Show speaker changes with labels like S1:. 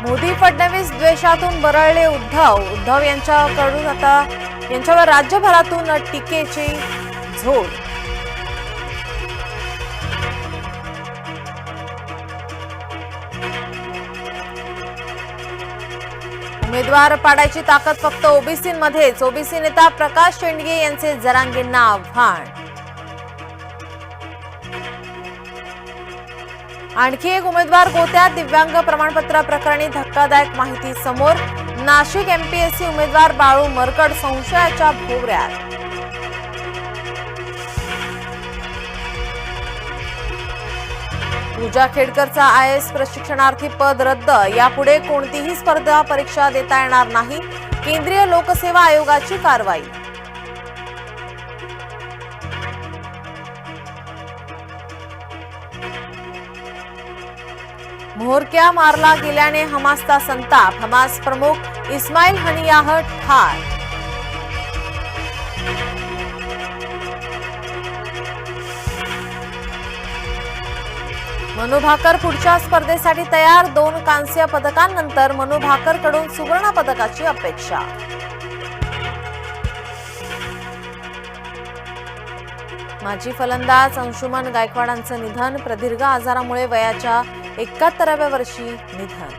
S1: मोदी फडणवीस द्वेषातून बरळले उद्धव. उद्धव यांच्याकडून आता यांच्यावर राज्यभरातून टीकेची झोड. उमेदवार पाडायची ताकद फक्त ओबीसीमध्येच. ओबीसी नेता प्रकाश शेंडगे यांचे जरांगींना आव्हान. आणखी एक उमेदवार गोत्यात दिव्यांग प्रमाणपत्र प्रकरणी धक्कादायक माहिती समोर. नाशिक एमपीएससी उमेदवार बाळू मरकड संशयाच्या भोवऱ्यात. पूजा खेडकरचा आय एस प्रशिक्षणार्थी पद रद्द. यापुढे कोणतीही स्पर्धा परीक्षा देता येणार नाही. केंद्रीय लोकसेवा आयोगाची कारवाई. म्होरक्या मारला गेल्याने हमासचा संताप. हमास प्रमुख इस्माईल हनियाह ठार. मनु भाकर पुढच्या स्पर्धेसाठी तयार दोन कांस्य पदकांनंतर मनु भाकरकडून सुवर्ण पदकाची अपेक्षा. माजी फलंदाज अंशुमन गायकवाडांचं निधन प्रदीर्घ आजारामुळे वयाच्या एकाहत्तराव्या वर्षी निधन.